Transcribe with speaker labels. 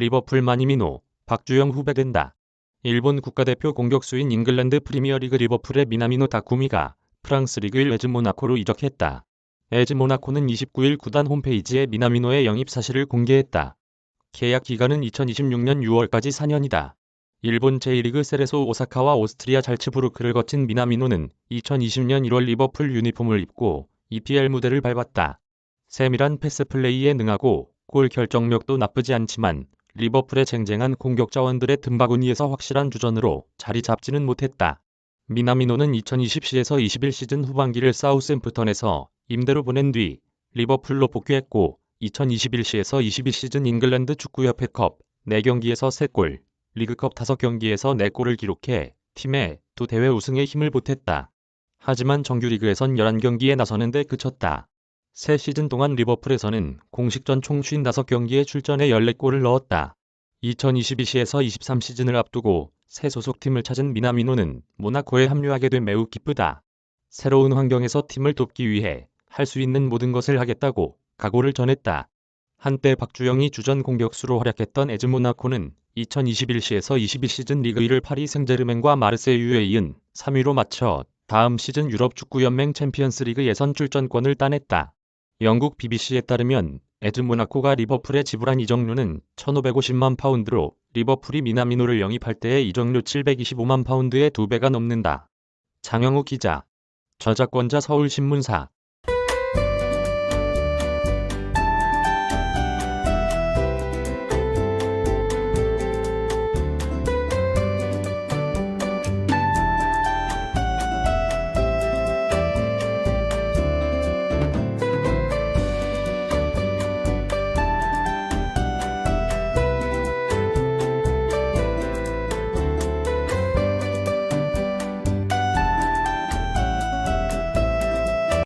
Speaker 1: 리버풀 마니미노, 박주영 후배 된다. 일본 국가대표 공격수인 잉글랜드 프리미어리그 리버풀의 미나미노 다쿠미가 프랑스 리그 1 에즈 모나코로 이적했다. 에즈 모나코는 29일 구단 홈페이지에 미나미노의 영입 사실을 공개했다. 계약 기간은 2026년 6월까지 4년이다. 일본 제1리그 세레소 오사카와 오스트리아 잘츠부르크를 거친 미나미노는 2020년 1월 리버풀 유니폼을 입고 EPL 무대를 밟았다. 세밀한 패스 플레이에 능하고 골 결정력도 나쁘지 않지만 리버풀의 쟁쟁한 공격 자원들의 틈바구니에서 확실한 주전으로 자리 잡지는 못했다. 미나미노는 2020시에서 21 시즌 후반기를 사우스햄프턴에서 임대로 보낸 뒤 리버풀로 복귀했고 2021시에서 22 시즌 잉글랜드 축구협회컵 4경기에서 3골, 리그컵 5경기에서 4골을 기록해 팀의 두 대회 우승에 힘을 보탰다. 하지만 정규리그에선 11경기에 나서는데 그쳤다. 새 시즌 동안 리버풀에서는 공식전 총 55경기에 출전해 14골을 넣었다. 2022시에서 23 시즌을 앞두고 새 소속팀을 찾은 미나미노는 모나코에 합류하게 돼 매우 기쁘다. 새로운 환경에서 팀을 돕기 위해 할 수 있는 모든 것을 하겠다고 각오를 전했다. 한때 박주영이 주전 공격수로 활약했던 에즈 모나코는 2021시에서 22시즌 리그 1을 파리 생제르맹과 마르세유에 이은 3위로 맞춰 다음 시즌 유럽 축구연맹 챔피언스 리그 예선 출전권을 따냈다. 영국 BBC에 따르면 에즈 모나코가 리버풀에 지불한 이적료는 1,550만 파운드로 리버풀이 미나미노를 영입할 때의 이적료 725만 파운드의 2배가 넘는다. 장영욱 기자 저작권자 서울신문사